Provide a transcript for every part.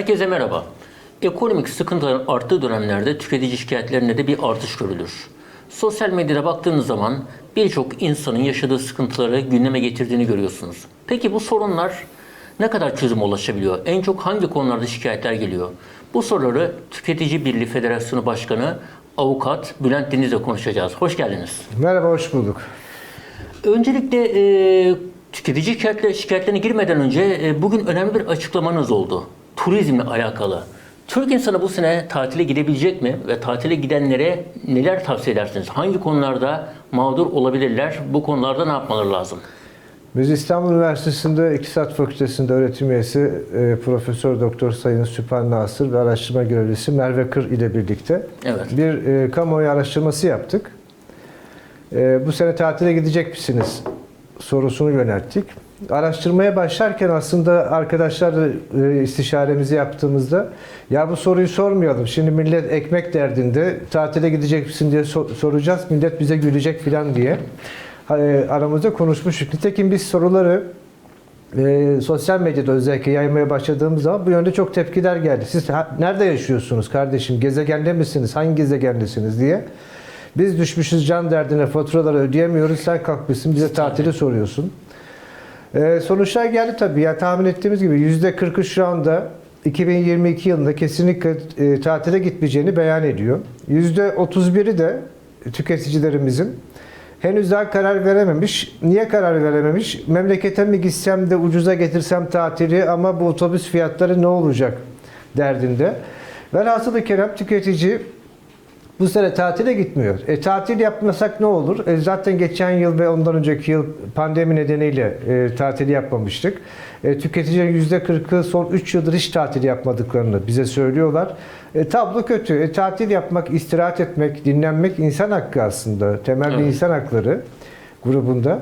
Herkese merhaba. Ekonomik sıkıntıların arttığı dönemlerde tüketici şikayetlerinde de bir artış görülür. Sosyal medyada baktığınız zaman birçok insanın yaşadığı sıkıntıları gündeme getirdiğini görüyorsunuz. Peki bu sorunlar ne kadar çözüm ulaşabiliyor? En çok hangi konularda şikayetler geliyor? Bu soruları Tüketici Birliği Federasyonu Başkanı Avukat Bülent Deniz'le konuşacağız. Hoş geldiniz. Merhaba, hoş bulduk. Öncelikle e, tüketici şikayetler, şikayetlerine girmeden önce e, bugün önemli bir açıklamanız oldu. Turizmle alakalı. Türk insanı bu sene tatile gidebilecek mi? Ve tatile gidenlere neler tavsiye edersiniz? Hangi konularda mağdur olabilirler? Bu konularda ne yapmaları lazım? Biz İstanbul Üniversitesi'nde İktisat Fakültesi'nde öğretim üyesi e, Profesör Doktor Sayın Süper Nasır ve araştırma görevlisi Merve Kır ile birlikte Evet. bir e, kamuoyu araştırması yaptık. E, bu sene tatile gidecek misiniz sorusunu yönelttik. Araştırmaya başlarken aslında arkadaşlarla e, istişaremizi yaptığımızda ya bu soruyu sormayalım. Şimdi millet ekmek derdinde tatile gidecek misin diye sor- soracağız. Millet bize gülecek falan diye e, aramızda konuşmuştuk. Nitekim biz soruları e, sosyal medyada özellikle yaymaya başladığımız zaman bu yönde çok tepkiler geldi. Siz ha- nerede yaşıyorsunuz kardeşim? Gezegende misiniz? Hangi gezegendesiniz diye. Biz düşmüşüz can derdine faturaları ödeyemiyoruz. Sen kalkmışsın bize tatili soruyorsun. E, sonuçlar geldi tabii. Ya tahmin ettiğimiz gibi %40'ı şu anda 2022 yılında kesinlikle e, tatile gitmeyeceğini beyan ediyor. %31'i de tüketicilerimizin henüz daha karar verememiş. Niye karar verememiş? Memlekete mi gitsem de ucuza getirsem tatili ama bu otobüs fiyatları ne olacak derdinde. Velhasılı kelam tüketici bu sene tatile gitmiyor. E, tatil yapmasak ne olur? E, zaten geçen yıl ve ondan önceki yıl pandemi nedeniyle e, tatil yapmamıştık. E, tüketicilerin %40'ı son 3 yıldır hiç tatil yapmadıklarını bize söylüyorlar. E, tablo kötü. E, tatil yapmak, istirahat etmek, dinlenmek insan hakkı aslında. Temel bir insan hakları grubunda.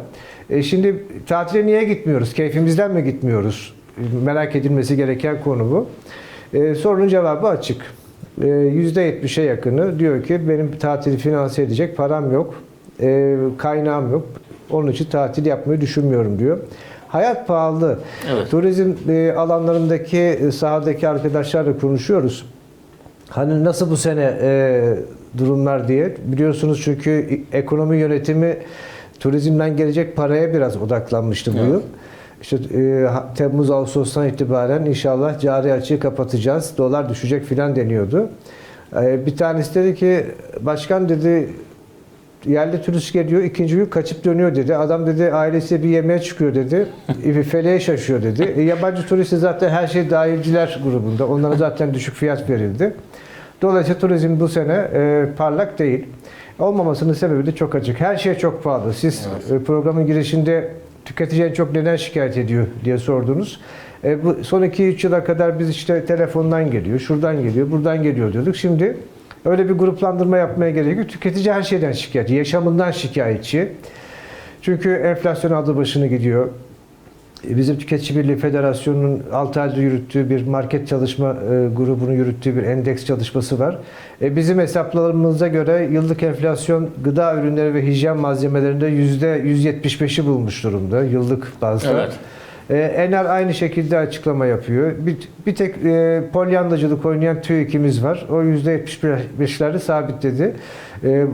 E, şimdi tatile niye gitmiyoruz? Keyfimizden mi gitmiyoruz? E, Merak edilmesi gereken konu bu. E, sorunun cevabı açık. E, %70'e yakını diyor ki benim tatili finanse edecek param yok, e, kaynağım yok. Onun için tatil yapmayı düşünmüyorum diyor. Hayat pahalı. Evet. Turizm e, alanlarındaki e, sahadaki arkadaşlarla konuşuyoruz. Hani nasıl bu sene e, durumlar diye. Biliyorsunuz çünkü ekonomi yönetimi turizmden gelecek paraya biraz odaklanmıştı bu Evet. yıl. İşte e, Temmuz Ağustos'tan itibaren inşallah cari açığı kapatacağız. Dolar düşecek filan deniyordu. E, bir tanesi dedi ki başkan dedi yerli turist geliyor ikinci gün kaçıp dönüyor dedi. Adam dedi ailesi bir yemeğe çıkıyor dedi. E, Feleğe şaşıyor dedi. E, yabancı turist zaten her şey dahilciler grubunda. Onlara zaten düşük fiyat verildi. Dolayısıyla turizm bu sene e, parlak değil. Olmamasının sebebi de çok açık. Her şey çok pahalı. Siz e, programın girişinde tüketici en çok neden şikayet ediyor diye sordunuz. E, bu son 2-3 yıla kadar biz işte telefondan geliyor, şuradan geliyor, buradan geliyor diyorduk. Şimdi öyle bir gruplandırma yapmaya gerek yok. Tüketici her şeyden şikayetçi, yaşamından şikayetçi. Çünkü enflasyon aldı başını gidiyor. E, Bizim Tüketici Birliği Federasyonu'nun 6 ayda yürüttüğü bir market çalışma e, grubunun yürüttüğü bir endeks çalışması var. E, bizim hesaplarımıza göre yıllık enflasyon gıda ürünleri ve hijyen malzemelerinde %175'i bulmuş durumda yıllık bazda. Evet. E, Ener aynı şekilde açıklama yapıyor. Bir, bir tek e, polyandacılık oynayan TÜİK'imiz var. O %75'leri sabitledi. E,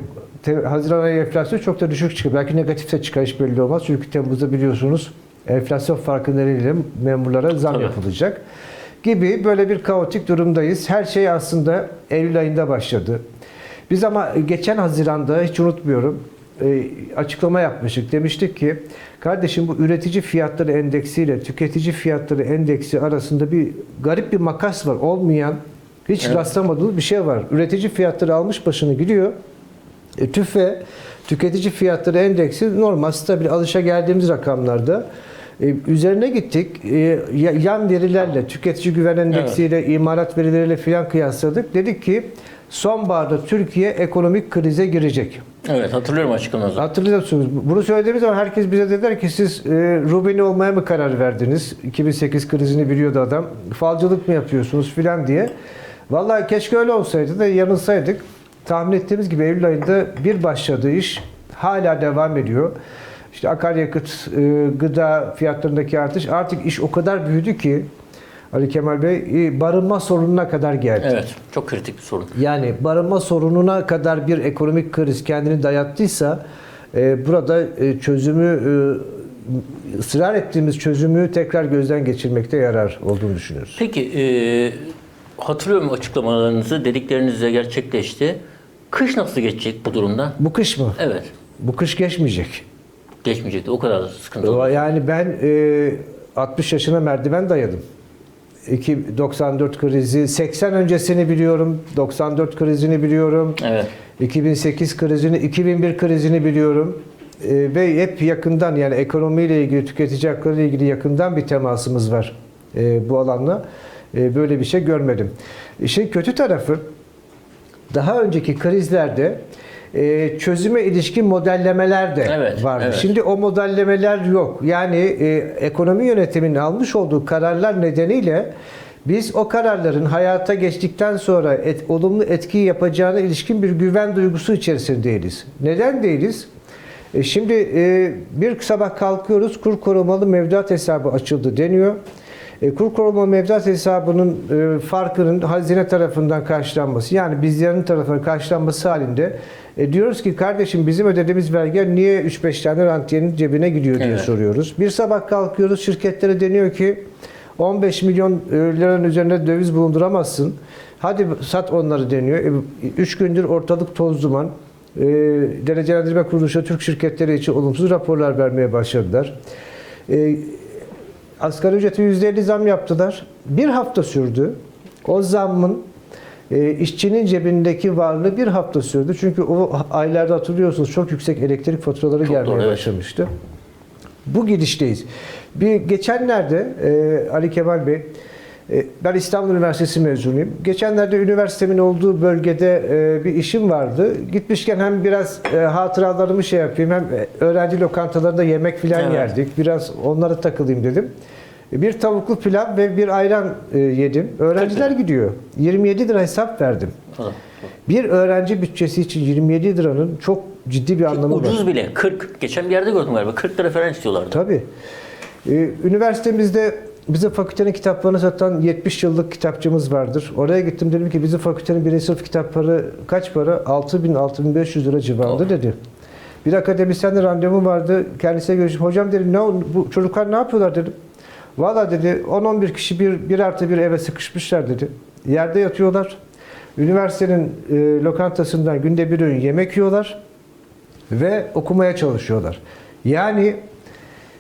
te, Haziran ayı enflasyonu çok da düşük çıkıyor. Belki negatifse çıkar hiç belli olmaz. Çünkü Temmuz'da biliyorsunuz enflasyon farkı nedeniyle memurlara zam Tabii. yapılacak. Gibi böyle bir kaotik durumdayız. Her şey aslında Eylül ayında başladı. Biz ama geçen Haziran'da hiç unutmuyorum e, açıklama yapmıştık. Demiştik ki kardeşim bu üretici fiyatları endeksiyle tüketici fiyatları endeksi arasında bir garip bir makas var. Olmayan hiç Evet. rastlamadığımız bir şey var. Üretici fiyatları almış başını gidiyor. E, TÜFE tüketici fiyatları endeksi normal stabil alışa geldiğimiz rakamlarda e, üzerine gittik. E, ya- yan verilerle, tüketici güven endeksiyle, imalat verileriyle filan kıyasladık. Dedik ki sonbaharda Türkiye ekonomik krize girecek. Evet hatırlıyorum açıklamanızı. Hatırlıyorsunuz. Bunu söylediğimiz zaman herkes bize dediler ki siz e, Rubini olmaya mı karar verdiniz? 2008 krizini biliyordu adam. Falcılık mı yapıyorsunuz filan diye. Vallahi keşke öyle olsaydı da yanılsaydık. Tahmin ettiğimiz gibi Eylül ayında bir başladığı iş hala devam ediyor. İşte akaryakıt, e, gıda fiyatlarındaki artış artık iş o kadar büyüdü ki Ali Kemal Bey e, barınma sorununa kadar geldi. Evet, çok kritik bir sorun. Yani barınma sorununa kadar bir ekonomik kriz kendini dayattıysa e, burada çözümü ısrar ettiğimiz çözümü tekrar gözden geçirmekte yarar olduğunu düşünüyoruz. Peki, e, hatırlıyorum açıklamalarınızı, dediklerinizle gerçekleşti. Kış nasıl geçecek bu durumda? Bu kış mı? Evet, Bu kış geçmeyecek. Geçmeyecekti. O kadar sıkıntı oldu. Yani ben e, 60 yaşına merdiven dayadım. 2 94 krizi, 80 öncesini biliyorum, 94 krizini biliyorum. Evet. 2008 krizini, 2001 krizini biliyorum. Ee, ve hep yakından yani ekonomiyle ilgili, tüketici hakları ile ilgili yakından bir temasımız var e, bu alanla. E, böyle bir şey görmedim. İşin kötü tarafı daha önceki krizlerde e, çözüme ilişkin modellemeler de Evet, vardı. evet. Şimdi o modellemeler yok. Yani e, ekonomi yönetiminin almış olduğu kararlar nedeniyle biz o kararların hayata geçtikten sonra et, olumlu etki yapacağına ilişkin bir güven duygusu içerisindeyiz. Neden değiliz? E, şimdi e, bir sabah kalkıyoruz kur korumalı mevduat hesabı açıldı deniyor. E, kur korumalı mevduat hesabının e, farkının hazine tarafından karşılanması yani bizlerin tarafından karşılanması halinde e, diyoruz ki kardeşim bizim ödediğimiz vergi niye 3-5 tane rantiyenin cebine gidiyor diye Evet. soruyoruz. Bir sabah kalkıyoruz şirketlere deniyor ki 15 milyon e, liranın üzerinde döviz bulunduramazsın. Hadi sat onları deniyor. 3 gündür ortalık toz duman. E, Derecelendirme Kuruluşu Türk şirketleri için olumsuz raporlar vermeye başladılar. E, asgari ücrete %50 zam yaptılar. Bir hafta sürdü. O zammın e, işçinin cebindeki varlığı bir hafta sürdü. Çünkü o aylarda hatırlıyorsunuz çok yüksek elektrik faturaları Çok gelmeye doğru, evet. başlamıştı. Bu gidişteyiz. Bir geçenlerde e, Ali Kemal Bey, ben İstanbul Üniversitesi mezunuyum. Geçenlerde üniversitemin olduğu bölgede e, bir işim vardı. Gitmişken hem biraz e, hatıralarımı şey yapayım, hem e, öğrenci lokantalarında yemek filan Evet. yerdik. Biraz onlara takılayım dedim. E, Bir tavuklu pilav ve bir ayran e, yedim. Öğrenciler gidiyor. 27 lira hesap verdim. Bir öğrenci bütçesi için 27 liranın çok ciddi bir anlamı var. Ucuz bile. 40. Geçen bir yerde gördüm galiba. 40 lira falan istiyorlardı. Tabii. Üniversitemizde bize fakültenin kitaplarını satan 70 yıllık kitapçımız vardır. Oraya gittim dedim ki bizim fakültenin birinci sınıf kitapları kaç para? 6000-6500 lira civarında Oh. dedi. Bir akademisyenle randevum vardı. Kendisiyle görüştüm. Hocam dedim ne oldu? Bu çocuklar ne yapıyorlar dedim. Valla dedi 10-11 kişi bir, bir artı bir eve sıkışmışlar dedi. Yerde yatıyorlar. Üniversitenin e, lokantasından günde bir öğün yemek yiyorlar ve okumaya çalışıyorlar. Yani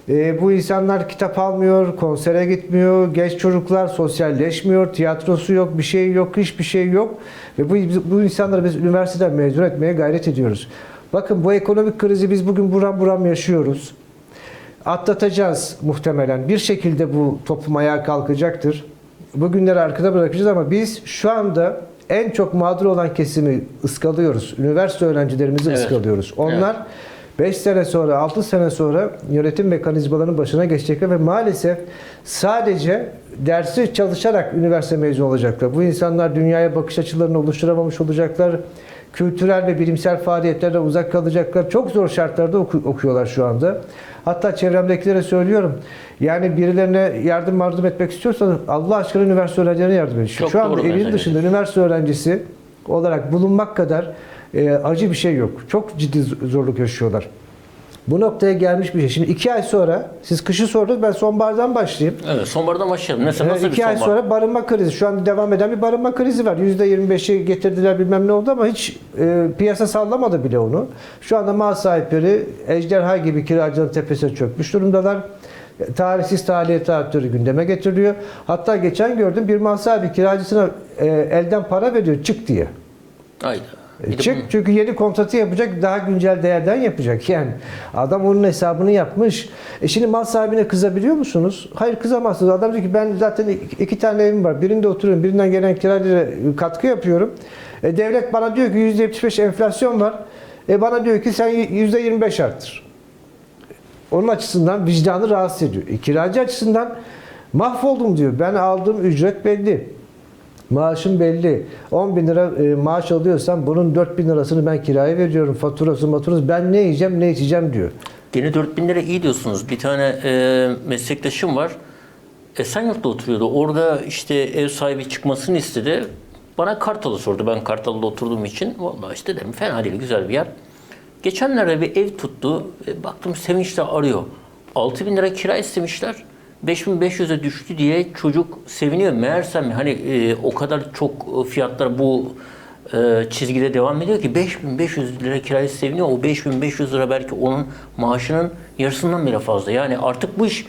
e, bu insanlar kitap almıyor, konsere gitmiyor, genç çocuklar sosyalleşmiyor, tiyatrosu yok, bir şey yok, hiçbir şey yok. Ve bu, bu insanları biz üniversiteden mezun etmeye gayret ediyoruz. Bakın bu ekonomik krizi biz bugün buram buram yaşıyoruz. Atlatacağız muhtemelen. Bir şekilde bu toplum ayağa kalkacaktır. Bugünleri arkada bırakacağız ama biz şu anda en çok mağdur olan kesimi ıskalıyoruz. Üniversite öğrencilerimizi Evet. ıskalıyoruz. Onlar 5 sene sonra, 6 sene sonra yönetim mekanizmalarının başına geçecekler ve maalesef sadece dersi çalışarak üniversite mezunu olacaklar. Bu insanlar dünyaya bakış açılarını oluşturamamış olacaklar. Kültürel ve bilimsel faaliyetlerden uzak kalacaklar. Çok zor şartlarda oku- okuyorlar şu anda. Hatta çevremdekilere söylüyorum. Yani birilerine yardım yardım etmek istiyorsanız Allah aşkına üniversite öğrencilerine yardım edin. Çok Şu anda evin dışında üniversite öğrencisi olarak bulunmak kadar e, acı bir şey yok. Çok ciddi zorluk yaşıyorlar. Bu noktaya gelmiş bir şey. Şimdi iki ay sonra, siz kışı sordunuz, ben sonbahardan başlayayım. Evet, sonbahardan başlayalım. Mesela Ee, nasıl bir iki ay sonbahar? sonra barınma krizi. Şu an devam eden bir barınma krizi var. %25'i getirdiler bilmem ne oldu ama hiç e, piyasa sallamadı bile onu. Şu anda mal sahipleri ejderha gibi kiracının tepesine çökmüş durumdalar. Tarihsiz tahliye taahhütleri gündeme getiriliyor. Hatta geçen gördüm bir mal sahibi kiracısına e, elden para veriyor çık diye. Hayda. E, Bir de Çık bu- çünkü yeni kontratı yapacak daha güncel değerden yapacak yani. Adam onun hesabını yapmış. E şimdi mal sahibine kızabiliyor musunuz? Hayır kızamazsınız. Adam diyor ki ben zaten iki, iki tane evim var. Birinde oturuyorum. Birinden gelen kiracıya katkı yapıyorum. E, devlet bana diyor ki %75 enflasyon var. E, bana diyor ki sen %25 arttır. Onun açısından vicdanı rahatsız ediyor. E, kiracı açısından mahvoldum diyor. Ben aldığım ücret belli. Maaşım belli. 10 bin lira e, maaş alıyorsam bunun 4 bin lirasını ben kiraya veriyorum. Faturası maturası. Ben ne yiyeceğim ne içeceğim diyor. Gene 4000 lira iyi diyorsunuz. Bir tane e, meslektaşım var. Esenyurt'ta oturuyordu. Orada işte ev sahibi çıkmasını istedi. Bana Kartal'ı sordu. Ben Kartal'da oturduğum için. Vallahi işte dedim fena değil, güzel bir yer. Geçenlerde bir ev tuttu. E, Baktım sevinçle arıyor. 6000 bin lira kira istemişler. 5500'e düştü diye çocuk seviniyor. Meğersem hani e, o kadar çok fiyatlar bu e, çizgide devam ediyor ki 5500 lira kirayı seviniyor. O 5500 lira belki onun maaşının yarısından bile fazla. Yani artık bu iş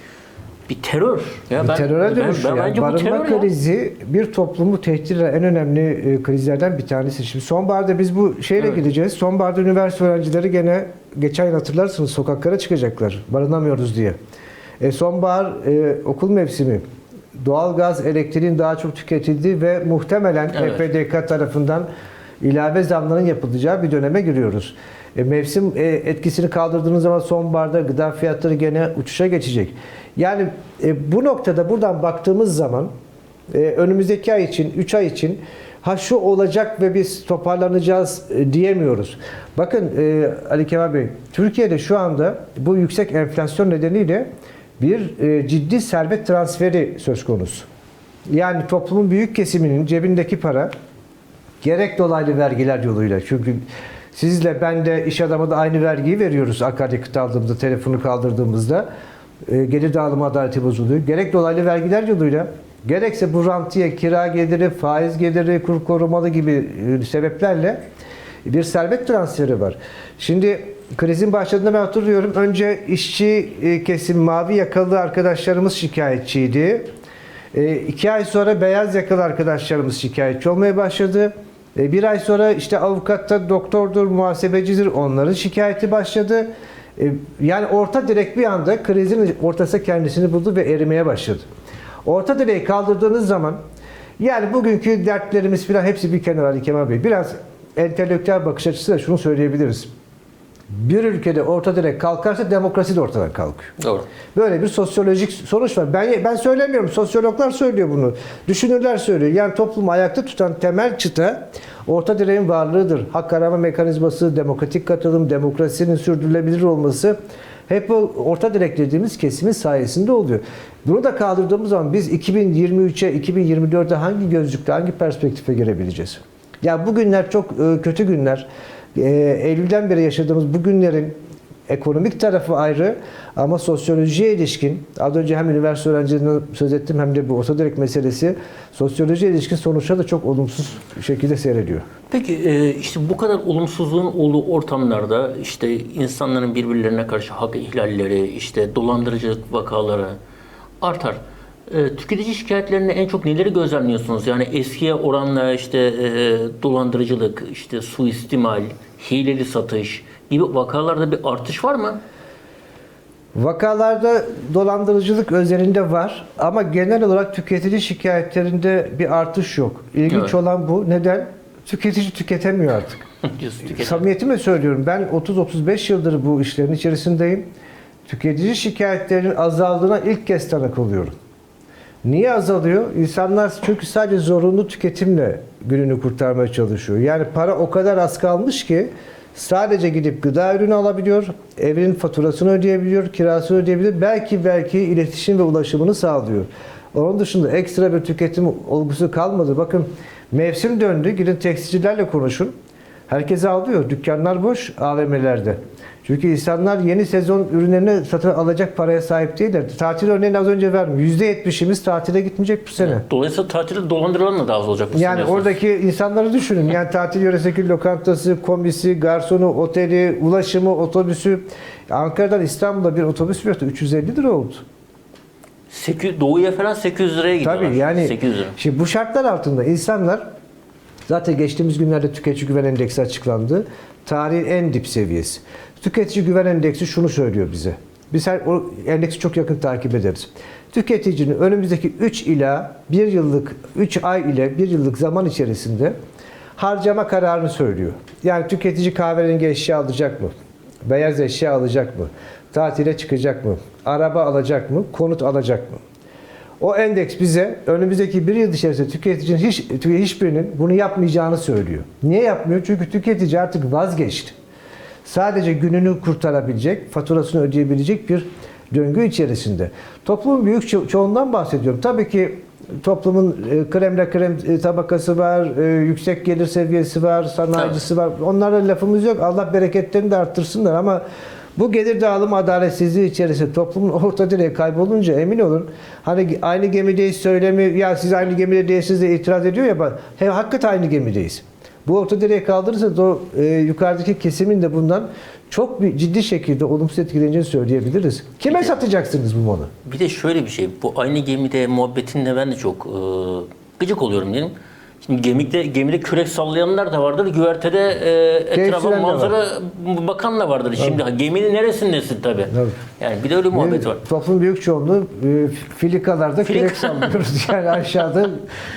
bir terör. Ya Bir teröre dönüşüyor. Yani bence bu barınma terör ya. krizi bir toplumu tehdit eden en önemli e, krizlerden bir tanesi. Şimdi sonbaharda biz bu şeyle Evet. gideceğiz. Sonbaharda üniversite öğrencileri gene geçen yıl hatırlarsınız sokaklara çıkacaklar. Barınamıyoruz diye. E, sonbahar e, okul mevsimi. Doğalgaz, elektriğin daha çok tüketildiği ve muhtemelen Evet. EPDK tarafından ilave zamların yapılacağı bir döneme giriyoruz. E, mevsim e, etkisini kaldırdığınız zaman sonbaharda gıda fiyatları gene uçuşa geçecek. Yani e, bu noktada buradan baktığımız zaman e, önümüzdeki ay için, 3 ay için ha şu olacak ve biz toparlanacağız e, diyemiyoruz. Bakın e, Ali Kemal Bey, Türkiye'de şu anda bu yüksek enflasyon nedeniyle bir e, ciddi servet transferi söz konusu. Yani toplumun büyük kesiminin cebindeki para gerek dolaylı vergiler yoluyla çünkü sizle ben de iş adamı da aynı vergiyi veriyoruz akaryakıt aldığımızda, telefonu kaldırdığımızda e, gelir dağılımı adaleti bozuluyor. Gerek dolaylı vergiler yoluyla gerekse bu rantiye, kira geliri, faiz geliri, kur korumalı gibi e, sebeplerle bir servet transferi var. Şimdi krizin başladığında ben hatırlıyorum. Önce işçi e, kesim mavi yakalı arkadaşlarımız şikayetçiydi. E, iki ay sonra beyaz yakalı arkadaşlarımız şikayetçi olmaya başladı. E, bir ay sonra işte avukatta doktordur, muhasebecidir onların şikayeti başladı. E, yani orta direk bir anda krizin ortası kendisini buldu ve erimeye başladı. Orta direği kaldırdığınız zaman yani bugünkü dertlerimiz falan hepsi bir kenara Ali Kemal Bey. Biraz entelektüel bakış açısıyla şunu söyleyebiliriz. Bir ülkede orta direk kalkarsa demokrasi de ortadan kalkıyor. Doğru. Böyle bir sosyolojik sonuç var. Ben ben söylemiyorum. Sosyologlar söylüyor bunu. Düşünürler söylüyor. Yani toplumu ayakta tutan temel çıta orta direğin varlığıdır. Hak arama mekanizması, demokratik katılım, demokrasinin sürdürülebilir olması hep o orta direk dediğimiz kesimin sayesinde oluyor. Bunu da kaldırdığımız zaman biz 2023'e, 2024'e hangi gözlükle, hangi perspektife girebileceğiz? Ya bugünler çok e, kötü günler. E, Eylül'den beri yaşadığımız bu günlerin ekonomik tarafı ayrı ama sosyolojiye ilişkin az önce hem üniversite öğrencilerinden söz ettim hem de bu orta direkt meselesi sosyolojiye ilişkin sonuçlar da çok olumsuz şekilde seyrediyor. Peki e, işte bu kadar olumsuzluğun olduğu ortamlarda işte insanların birbirlerine karşı hak ihlalleri, işte dolandırıcılık vakaları artar. E, Tüketici şikayetlerinde en çok neleri gözlemliyorsunuz? Yani eskiye oranla işte e, dolandırıcılık, işte suistimal, hileli satış gibi vakalarda bir artış var mı? Vakalarda dolandırıcılık özelinde var ama genel olarak tüketici şikayetlerinde bir artış yok. İlginç Evet. olan bu. Neden? Tüketici tüketemiyor artık. Samimiyetimle söylüyorum. Ben 30-35 yıldır bu işlerin içerisindeyim. Tüketici şikayetlerinin azaldığına ilk kez tanık oluyorum. Niye azalıyor? İnsanlar çünkü sadece zorunlu tüketimle gününü kurtarmaya çalışıyor. Yani para o kadar az kalmış ki sadece gidip gıda ürünü alabiliyor, evinin faturasını ödeyebiliyor, kirasını ödeyebiliyor. Belki belki iletişim ve ulaşımını sağlıyor. Onun dışında ekstra bir tüketim olgusu kalmadı. Bakın mevsim döndü. Gidin tekstilcilerle konuşun. Herkes ağlıyor. Dükkanlar boş AVM'lerde. Çünkü insanlar yeni sezon ürünlerini satın alacak paraya sahip değiller. Tatil örneğini az önce verdim. %70'imiz tatile gitmeyecek bu sene. Dolayısıyla tatilde dolandırılan da daha az olacak. mı Yani sanıyorsunuz? oradaki insanları düşünün. Yani tatil yöresindeki lokantası, kombisi, garsonu, oteli, ulaşımı, otobüsü. Ankara'dan İstanbul'a bir otobüs fiyatı 350 lira oldu. 800, doğuya falan 800 liraya gidiyorlar. Tabii yani 800 lira. şimdi bu şartlar altında insanlar zaten geçtiğimiz günlerde tüketici güven endeksi açıklandı. Tarihin en dip seviyesi. Tüketici güven endeksi şunu söylüyor bize. Biz her o endeksi çok yakın takip ederiz. Tüketicinin önümüzdeki 3 ila 1 yıllık 3 ay ile 1 yıllık zaman içerisinde harcama kararını söylüyor. Yani tüketici kahverengi eşya alacak mı? Beyaz eşya alacak mı? Tatile çıkacak mı? Araba alacak mı? Konut alacak mı? O endeks bize önümüzdeki bir yıl içerisinde tüketicinin hiç, hiçbirinin bunu yapmayacağını söylüyor. Niye yapmıyor? Çünkü tüketici artık vazgeçti. Sadece gününü kurtarabilecek, faturasını ödeyebilecek bir döngü içerisinde. Toplumun büyük ço- çoğundan bahsediyorum. Tabii ki toplumun e, kremle krem e, tabakası var, e, yüksek gelir seviyesi var, sanayicisi var. Onlara lafımız yok. Allah bereketlerini de arttırsınlar ama bu gelir dağılımı adaletsizliği içerisinde toplumun orta direği kaybolunca emin olun hani aynı gemideyiz söylemi ya siz aynı gemide değilsiniz de itiraz ediyor ya he, hakikaten aynı gemideyiz. Bu orta direği kaldırırsa o e, yukarıdaki kesimin de bundan çok bir ciddi şekilde olumsuz etkileneceğini söyleyebiliriz. Kime satacaksınız bu malı? Bir de şöyle bir şey, bu aynı gemide muhabbetinde ben de çok e, gıcık oluyorum diyelim. Şimdi gemide, gemide kürek sallayanlar da vardır, güvertede e, etrafa manzara bakan da vardır. Şimdi ha, geminin neresindesin tabii. Tabii. Yani bir de öyle muhabbet var. Toplum büyük çoğunluğu e, filikalarda Filik- kürek sallıyoruz. Yani aşağıda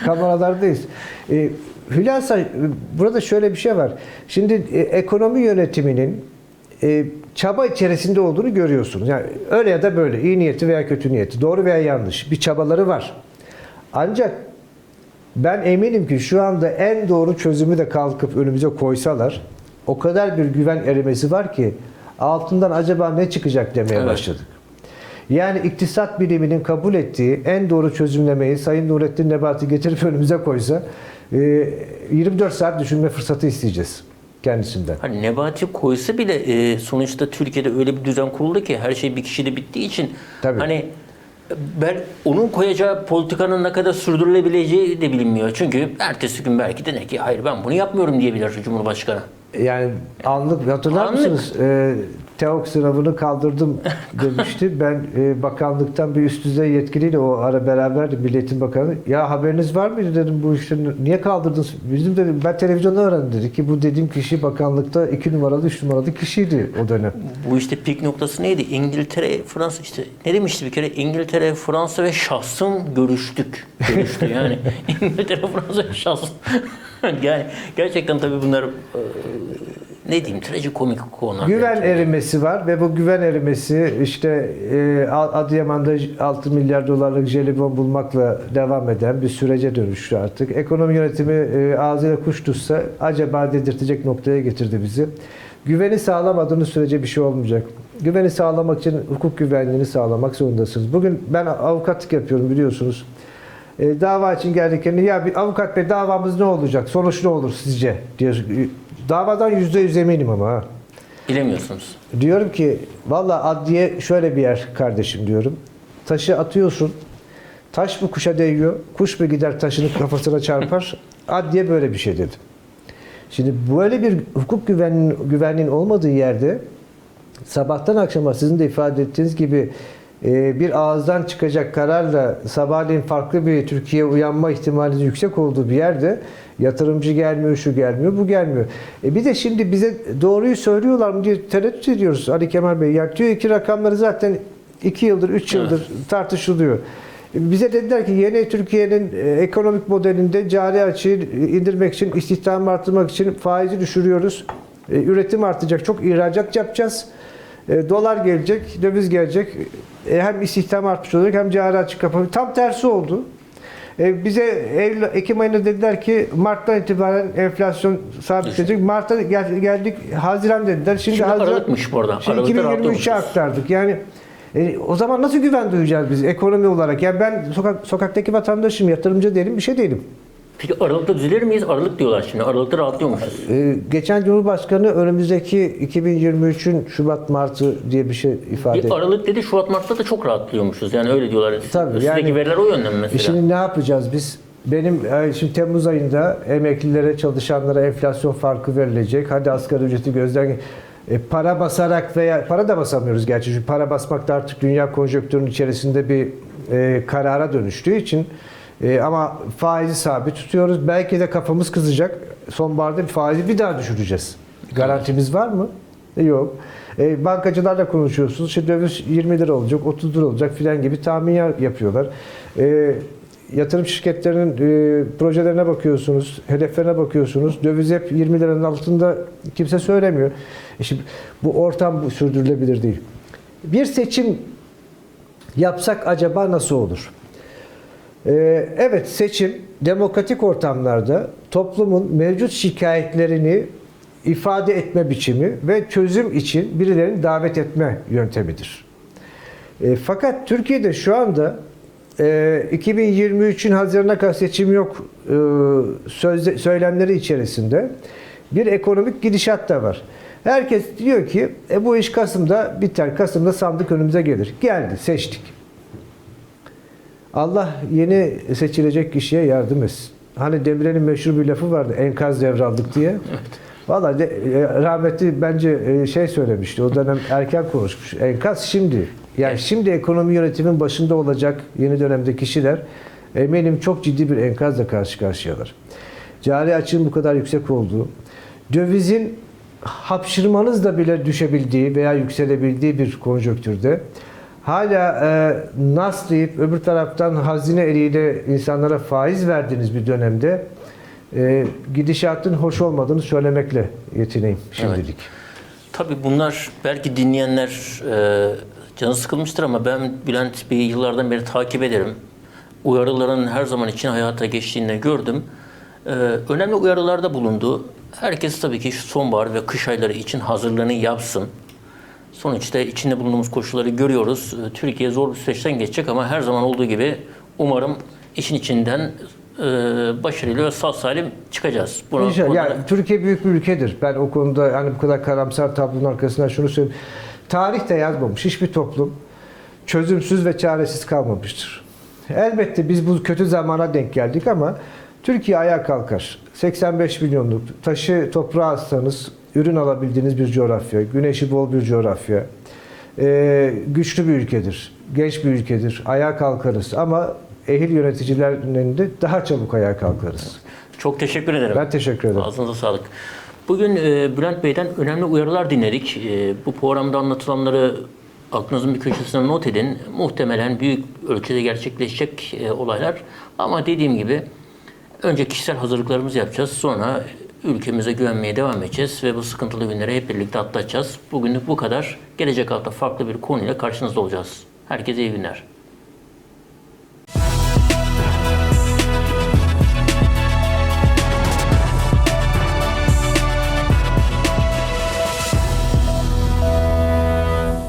kameralardayız. E, Hülasa burada şöyle bir şey var. Şimdi e, ekonomi yönetiminin e, çaba içerisinde olduğunu görüyorsunuz. Yani öyle ya da böyle iyi niyeti veya kötü niyeti, doğru veya yanlış bir çabaları var. Ancak ben eminim ki şu anda en doğru çözümü de kalkıp önümüze koysalar o kadar bir güven erimesi var ki altından acaba ne çıkacak demeye Evet. başladık. Yani iktisat biliminin kabul ettiği en doğru çözümlemeyi Sayın Nurettin Nebati getirip önümüze koysa e, 24 saat düşünme fırsatı isteyeceğiz kendisinden. Hani Nebati koysa bile e, sonuçta Türkiye'de öyle bir düzen kuruldu ki her şey bir kişide bittiği için Tabii. hani ben onun koyacağı politikanın ne kadar sürdürülebileceği de bilinmiyor. Çünkü ertesi gün belki de ne ki hayır ben bunu yapmıyorum diyebilir Cumhurbaşkanı. Yani anlık hatırlar Anlık. mısınız? E, TEOK sınavını kaldırdım demişti. Ben e, bakanlıktan bir üst düzey yetkiliyle o ara beraberdi Milletin Bakanı. Ya haberiniz var mıydı dedim bu işte niye kaldırdınız? Bizim dedim ben televizyonda öğrendim dedi ki bu dediğim kişi bakanlıkta iki numaralı üç numaralı kişiydi o dönem. Bu işte pik noktası neydi? İngiltere, Fransa işte ne demişti bir kere? İngiltere, Fransa ve şahsım görüştük. Görüştü yani. İngiltere, Fransa ve şahsım. yani gerçekten tabii bunlar e, ne diyeyim trajikomik konular. Güven erimesi var ve bu güven erimesi işte e, Adıyaman'da 6 milyar dolarlık jelibon bulmakla devam eden bir sürece dönüştü artık. Ekonomi yönetimi e, ağzıyla kuş tutsa acaba dedirtecek noktaya getirdi bizi. Güveni sağlamadığınız sürece bir şey olmayacak. Güveni sağlamak için hukuk güvenliğini sağlamak zorundasınız. Bugün ben avukatlık yapıyorum biliyorsunuz. E, dava için geldiklerinde ya bir avukat bey davamız ne olacak? Sonuç ne olur sizce? diyor. Davadan yüzde yüz eminim ama ha. Bilemiyorsunuz. Diyorum ki valla adliye şöyle bir yer kardeşim diyorum. Taşı atıyorsun. Taş mı kuşa değiyor? Kuş mu gider taşını kafasına çarpar? Adliye böyle bir şey dedi. Şimdi böyle bir hukuk güvenliğinin, güvenliğin olmadığı yerde sabahtan akşama sizin de ifade ettiğiniz gibi bir ağızdan çıkacak kararla sabahleyin farklı bir Türkiye uyanma ihtimalinin yüksek olduğu bir yerde yatırımcı gelmiyor, şu gelmiyor, bu gelmiyor. E bir de şimdi bize doğruyu söylüyorlar mı diye tereddüt ediyoruz Ali Kemal Bey. Ya diyor ki rakamları zaten 2 yıldır, 3 yıldır tartışılıyor. E Bize dediler ki yeni Türkiye'nin e, ekonomik modelinde cari açığı indirmek için, istihdamı arttırmak için faizi düşürüyoruz. E, Üretim artacak, çok ihracat yapacağız. E, dolar gelecek, döviz gelecek. E, hem istihdam artmış olacak hem cari açık kapanacak. Tam tersi oldu. E, bize Eylül, Ekim ayında dediler ki Mart'tan itibaren enflasyon sabitleyecek. Mart'a gel- geldik, Haziran dediler. Şimdi, Şimdi Haziran, Aralık'mış bu arada. Şimdi Aralık'ta 2023'e rahatlıyormuşuz. aktardık. Yani e, o zaman nasıl güven duyacağız biz ekonomi olarak? Yani ben sokak sokaktaki vatandaşım, yatırımcı değilim, bir şey değilim. Peki Aralık'ta düzelir miyiz? Aralık diyorlar şimdi. Aralık'ta rahatlıyormuşuz. Ee, geçen Cumhurbaşkanı önümüzdeki 2023'ün Şubat Mart'ı diye bir şey ifade etti. Aralık dedi Şubat Mart'ta da çok rahatlıyormuşuz. Yani öyle diyorlar. Tabii, Sizdeki yani- veriler o yönden mi E mesela. şimdi ne yapacağız biz? Benim e, şimdi Temmuz ayında emeklilere, çalışanlara enflasyon farkı verilecek. Hadi asgari ücreti gözden e, para basarak veya para da basamıyoruz gerçi. Çünkü para basmak da artık dünya konjonktürünün içerisinde bir e, karara dönüştüğü için e, ama faizi sabit tutuyoruz. Belki de kafamız kızacak. Sonbaharda faizi bir daha düşüreceğiz. Garantimiz var mı? E, Yok. E, bankacılarla konuşuyorsunuz. İşte döviz 20 lira olacak, 30 lira olacak filan gibi tahmin ya- yapıyorlar. E, yatırım şirketlerinin e, projelerine bakıyorsunuz, hedeflerine bakıyorsunuz. Döviz hep 20 liranın altında kimse söylemiyor. E şimdi bu ortam bu sürdürülebilir değil. Bir seçim yapsak acaba nasıl olur? Ee, evet seçim demokratik ortamlarda toplumun mevcut şikayetlerini ifade etme biçimi ve çözüm için birilerini davet etme yöntemidir. E, fakat Türkiye'de şu anda e, 2023'ün Haziran'a kadar seçim yok e, söylemleri içerisinde bir ekonomik gidişat da var. Herkes diyor ki e, bu iş Kasım'da biter. Kasım'da sandık önümüze gelir. Geldi, seçtik. Allah yeni seçilecek kişiye yardım etsin. Hani Demirel'in meşhur bir lafı vardı. Enkaz devraldık diye. Valla de, e, rahmetli bence e, şey söylemişti. O dönem erken konuşmuş. Enkaz şimdi. Yani Evet. şimdi ekonomi yönetimin başında olacak yeni dönemde kişiler eminim çok ciddi bir enkazla karşı karşıyalar. Cari açığın bu kadar yüksek olduğu, dövizin hapşırmanızla bile düşebildiği veya yükselebildiği bir konjonktürde hala e, nas deyip öbür taraftan hazine eliyle insanlara faiz verdiğiniz bir dönemde e, gidişatın hoş olmadığını söylemekle yetineyim şimdilik. Tabii bunlar belki dinleyenler e, canı sıkılmıştır ama ben Bülent Bey'i yıllardan beri takip ederim. Uyarıların her zaman için hayata geçtiğini gördüm. E, önemli uyarılarda bulundu. Herkes tabii ki şu sonbahar ve kış ayları için hazırlığını yapsın. Sonuçta içinde bulunduğumuz koşulları görüyoruz. E, Türkiye zor bir süreçten geçecek ama her zaman olduğu gibi umarım işin içinden e, başarıyla ve sağ salim çıkacağız. Buna, İnşallah. buna- Yani Türkiye büyük bir ülkedir. Ben o konuda hani bu kadar karamsar tablonun arkasından şunu söyleyeyim. Tarih de yazmamış. Hiçbir toplum çözümsüz ve çaresiz kalmamıştır. Elbette biz bu kötü zamana denk geldik ama Türkiye ayağa kalkar. 85 milyonluk taşı toprağa atsanız ürün alabildiğiniz bir coğrafya, güneşi bol bir coğrafya, ee, güçlü bir ülkedir, genç bir ülkedir. Ayağa kalkarız ama ehil yöneticilerin de daha çabuk ayağa kalkarız. Çok teşekkür ederim. Ben teşekkür ederim. Ağzınıza sağlık. Bugün e, Bülent Bey'den önemli uyarılar dinledik. E, bu programda anlatılanları aklınızın bir köşesine not edin. Muhtemelen büyük ölçüde gerçekleşecek e, olaylar. Ama dediğim gibi önce kişisel hazırlıklarımızı yapacağız. Sonra ülkemize güvenmeye devam edeceğiz ve bu sıkıntılı günleri hep birlikte atlatacağız. Bugünlük bu kadar. Gelecek hafta farklı bir konuyla karşınızda olacağız. Herkese iyi günler.